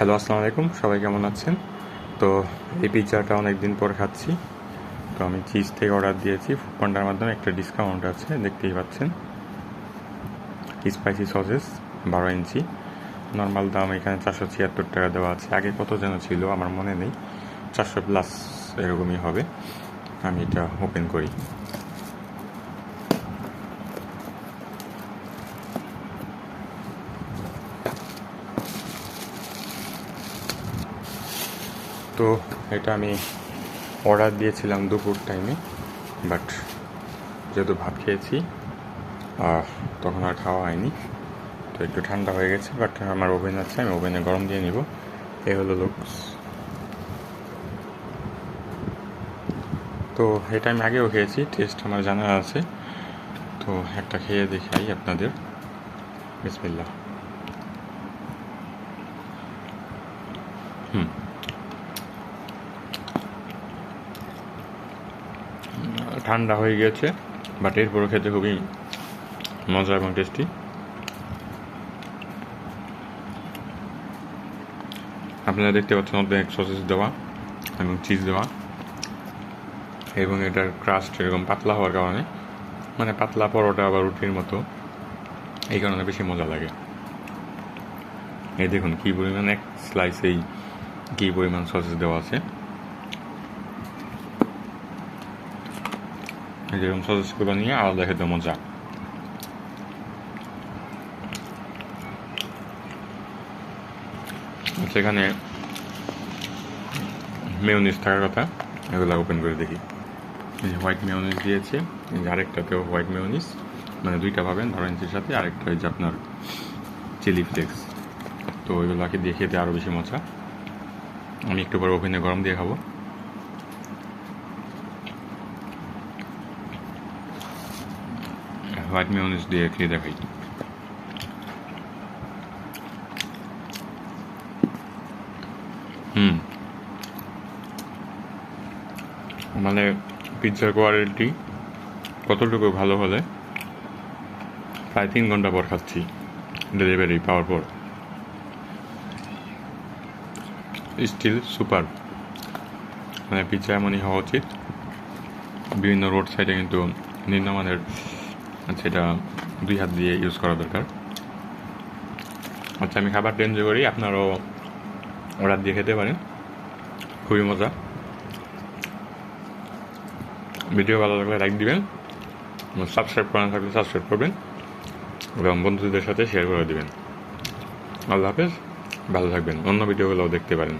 Hello, আসসালামু আলাইকুম। সবাই কেমন আছেন? তো এই পিৎজাটা অনেক দিন পর খাচ্ছি। তো আমি চিজ থেকে অর্ডার দিয়েছি। ফুড পান্ডার মাধ্যমে একটা ডিসকাউন্ট আছে, দেখতেই পাচ্ছেন। স্পাইসি সসেস বারো ইঞ্চি। নর্মাল দাম এখানে চারশো ছিয়াত্তর টাকা দেওয়া আছে। আগে কত যেন ছিল, আমার মনে নেই। চারশো প্লাস এরকমই হবে। আমি এটা ওপেন করি। তো এটা আমি অর্ডার দিয়েছিলাম দুপুর টাইমে বাট যেহেতু ভাত খেয়েছি আহ, তখন আর খাওয়া হয়নি। তো একটু ঠান্ডা হয়ে গেছে বাট আমার ওভেন আছে আমি ওভেনে গরম দিয়ে নিব। এই হলো লুকস তো এটা আমি আগেও খেয়েছি টেস্ট আমার জানা আছে। তো একটা খেয়ে দেখাই আপনাদের। বিসমিল্লাহ। হুম। ঠান্ডা হয়ে গিয়েছে বাট এরপরও খেতে খুবই মজা এবং টেস্টি আপনারা দেখতে পাচ্ছেন অর্ধেক সসেস দেওয়া এবং চিজ দেওয়া। এবং এটার ক্রাস্ট এরকম পাতলা হওয়ার কারণে মানে পাতলা পরোটা বা রুটির মতো, এই কারণে বেশি মজা লাগে। এই দেখুন কী পরিমাণ এক স্লাইসেই কী পরিমাণ সসেস দেওয়া আছে। যেরকম সসেসগুলো নিয়ে আলাদা খেতে মজা সেখানে মেয়নিস থাকার কথা এগুলো ওপেন করে দেখি এই যে হোয়াইট মেয়নিস দিয়েছে যে আরেকটাতেও হোয়াইট মেয়নিস মানে দুইটা পাবেন অরেঞ্জের সাথে আরেকটা হচ্ছে আপনার চিলি ফ্লেক্স তো ওইগুলোকে দিয়ে খেতে আরও বেশি মজা আমি একটু পরে ওভেনে গরম দিয়ে খাব হোয়াইট মেয়নিস দিয়ে খেয়ে দেখাই। হুম। মানে পিৎজার কোয়ালিটি কতটুকু ভালো হলে? প্রায় তিন ঘণ্টা পর খাচ্ছি, ডেলিভারি পাওয়ার পর। Still super. মানে পিৎজা এমনই হওয়া উচিত। বিভিন্ন রোড সাইডে কিন্তু নিম্নমানের সেটা দুই হাত দিয়ে ইউজ করা দরকার। আচ্ছা আমি খাবারটা এনজয় করি, আপনারাও অর্ডার দিয়ে খেতে পারেন। খুবই মজা। ভিডিও ভালো লাগলে লাইক দিবেন সাবস্ক্রাইব করা থাকলে সাবস্ক্রাইব করবেন এবং বন্ধুদের সাথে শেয়ার করে দিবেন। আল্লাহ হাফেজ, ভালো থাকবেন। অন্য ভিডিওগুলোও দেখতে পারেন।